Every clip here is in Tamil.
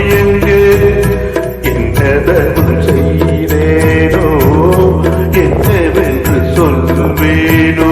விழுங்கு என்னதவும் செய்தேனோ என்னவென்று சொல்லுவேனோ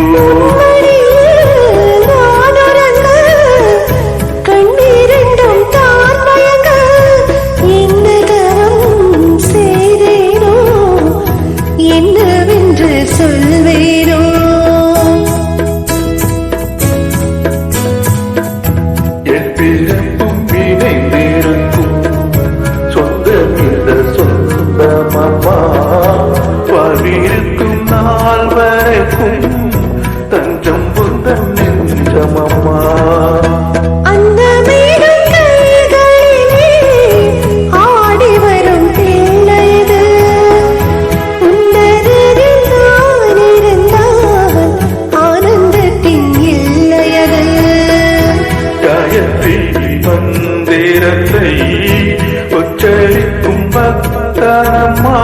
அம்மா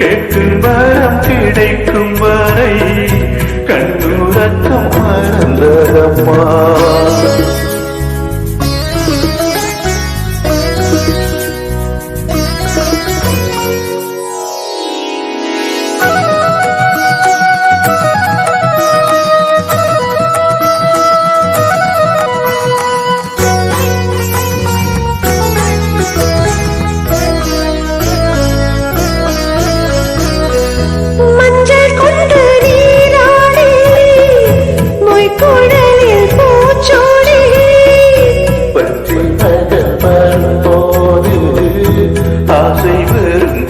கேட்கும் வரம் கிடைக்கும் வரை கண்ணூரக்கம் மறந்ததம்மா. 最温